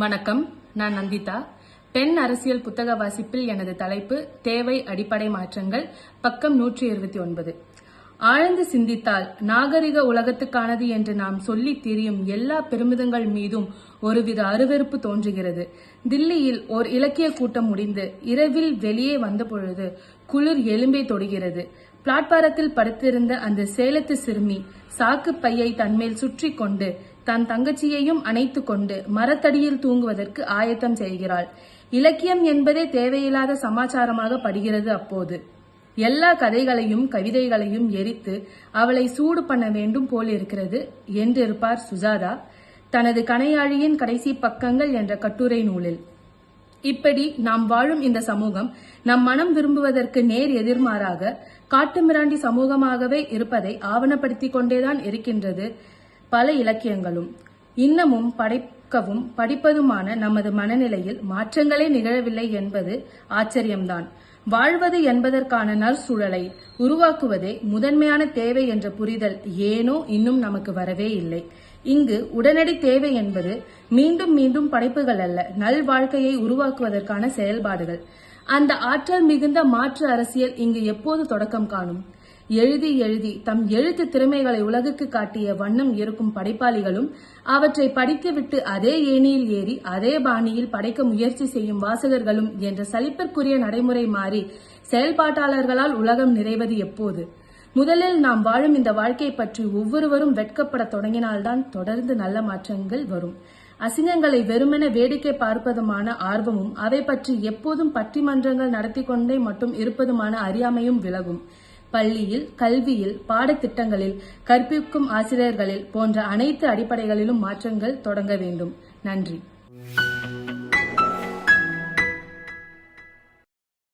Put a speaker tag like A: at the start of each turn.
A: வணக்கம் நான் நந்திதா. பெண் அரசியல் புத்தக வாசிப்பில் எனது தலைப்பு தேவை அடிப்படை மாற்றங்கள் பக்கம் நூற்றி இருபத்தி ஒன்பது. ஆழ்ந்து சிந்தித்தால் நாகரிக உலகத்துக்கானது என்று நாம் சொல்லி திரியும் எல்லா பெருமிதங்கள் மீதும் ஒருவித அருவருப்பு தோன்றுகிறது. தில்லியில் ஓர் இலக்கிய கூட்டம் முடிந்து இரவில் வெளியே வந்தபொழுது குளிர் எலும்பை தொடுகிறது. பிளாட்பாரத்தில் படுத்திருந்த அந்த சேலத்து சிறுமி சாக்கு பையை தன்மேல் சுற்றி கொண்டு தன் தங்கச்சியையும் அணைத்து கொண்டு மரத்தடியில் தூங்குவதற்கு ஆயத்தம் செய்கிறாள். இலக்கியம் என்பதே தேவையில்லாத சமாச்சாரமாக படுகிறது அப்போது. எல்லா கதைகளையும் கவிதைகளையும் எரித்து அவளை சூடு பண்ண வேண்டும் போலிருக்கிறது என்றிருப்பார் சுஜாதா தனது கணையாழியின் கடைசி பக்கங்கள் என்ற கட்டுரை நூலில். இப்படி நாம் வாழும் இந்த சமூகம் நம் மனம் விரும்புவதற்கு நேர் எதிர்மாறாக காட்டுமிராண்டி சமூகமாகவே இருப்பதை ஆவணப்படுத்திக் கொண்டேதான் இருக்கின்றது பல இலக்கியங்களும் இன்னமும் படைக்கவும் படிப்பதுமான நமது மனநிலையில் மாற்றங்களே நிகழவில்லை என்பது ஆச்சரியம்தான். வாழ்வது என்பதற்கான நற்சூழலை உருவாக்குவதே முதன்மையான தேவை என்ற புரிதல் ஏனோ இன்னும் நமக்கு வரவே இல்லை. இங்கு உடனடி தேவை என்பது மீண்டும் மீண்டும் படைப்புகள் அல்ல நல் வாழ்க்கையை உருவாக்குவதற்கான செயல்பாடுகள். அந்த ஆற்றல் மிகுந்த மாற்று அரசியல் இங்கு எப்போது தொடக்கம் காணும்? எழுதி எழுதி தம் எழுத்து திறமைகளை உலகுக்கு காட்டிய வண்ணம் இருக்கும் படைப்பாளிகளும் அவற்றை படித்துவிட்டு அதே ஏணியில் ஏறி அதே பாணியில் படைக்க முயற்சி செய்யும் வாசகர்களும் என்ற சலிப்பிற்குரிய நடைமுறை மாறி செயல்பாட்டாளர்களால் உலகம் நிறைவது எப்போது? முதலில் நாம் வாழும் இந்த வாழ்க்கை பற்றி ஒவ்வொருவரும் வெட்கப்பட தொடங்கினால்தான் தொடர்ந்து நல்ல மாற்றங்கள் வரும். அசிங்கங்களை வெறுமென வேடிக்கை பார்ப்பதுமான ஆர்வமும் அவை பற்றி எப்போதும் பட்டிமன்றங்கள் நடத்தி கொண்டே மட்டும் இருப்பதுமான அறியாமையும் விலகும். பள்ளியில் கல்வியில் பாடத்திட்டங்களில் கற்பிக்கும் ஆசிரியர்களில் போன்ற அனைத்து அடிப்படைகளிலும் மாற்றங்கள் தொடங்க வேண்டும். நன்றி.